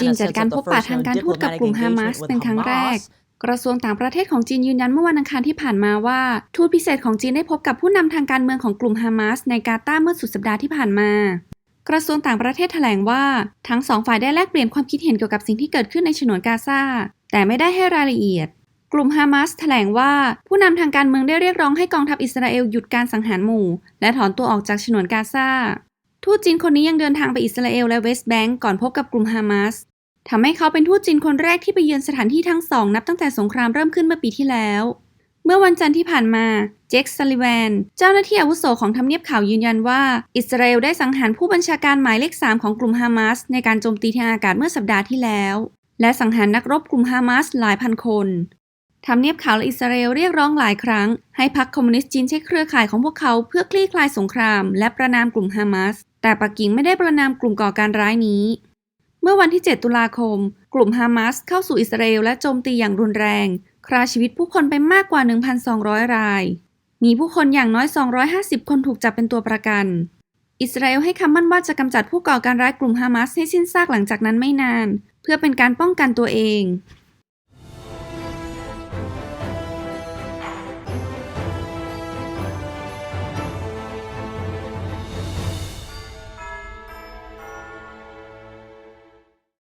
จีนจัดการพบปะทางการทูตกับกลุ่มฮามาสเป็นครั้งแรกกระทรวงต่างประเทศของจีนยืนยันเมื่อวันอังคารที่ผ่านมาว่า ทูตพิเศษของจีนได้พบกับผู้นำทางการเมืองของกลุ่มฮามาสในกาตาร์เมื่อสุดสัปดาห์ที่ผ่านมา กระทรวงต่างประเทศแถลงว่า ทั้งสองฝ่ายได้แลกเปลี่ยนความคิดเห็นเกี่ยวกับสิ่งที่เกิดขึ้นในฉนวนกาซาแต่ไม่ได้ให้รายละเอียด กลุ่มฮามาสแถลงว่าผู้นำทางการเมืองได้เรียกร้องให้กองทัพอิสราเอลหยุดการสังหารหมู่ และถอนตัวออกจากฉนวนกาซา ทูตจีนคนนี้ยังเดินทางไปอิสราเอลและเวสต์แบงก์ก่อนพบกับกลุ่มฮามาสทำให้เขาเป็นทูตจีนคนแรกที่ไปเยือนสถานที่ทั้งสองนับตั้งแต่สงครามเริ่มขึ้นเมื่อปีที่แล้ว เมื่อวันจันทร์ที่ผ่านมา เจคซัลลิแวน เจ้าหน้าที่อาวุโสของทำเนียบข่าวยืนยันว่า อิสราเอลได้สังหารผู้บัญชาการหมายเลข 3 ของกลุ่มฮามาสในการโจมตีทางอากาศเมื่อสัปดาห์ที่แล้ว และสังหารนักรบกลุ่มฮามาสหลายพันคนทำเนียบข่าวและอิสราเอลเรียกร้องหลายครั้ง ให้พรรคคอมมิวนิสต์จีนใช้เครือข่ายของพวกเขาเพื่อคลี่คลายสงคราม และประนามกลุ่มฮามาส แต่ปักกิ่งไม่ได้ประนามกลุ่มก่อการร้ายนี้ เมื่อวันที่ 7 ตุลาคม กลุ่มฮามาสเข้าสู่อิสราเอลและโจมตีอย่างรุนแรงฆ่าชีวิตผู้คนไปมากกว่า 1,200 ราย มีผู้คนอย่างน้อย 250 คนถูกจับเป็นตัวประกัน อิสราเอลให้คำมั่นว่าจะกำจัดผู้ก่อการร้ายกลุ่มฮามาสให้สิ้นซากหลังจากนั้นไม่นาน เพื่อเป็นการป้องกันตัวเอง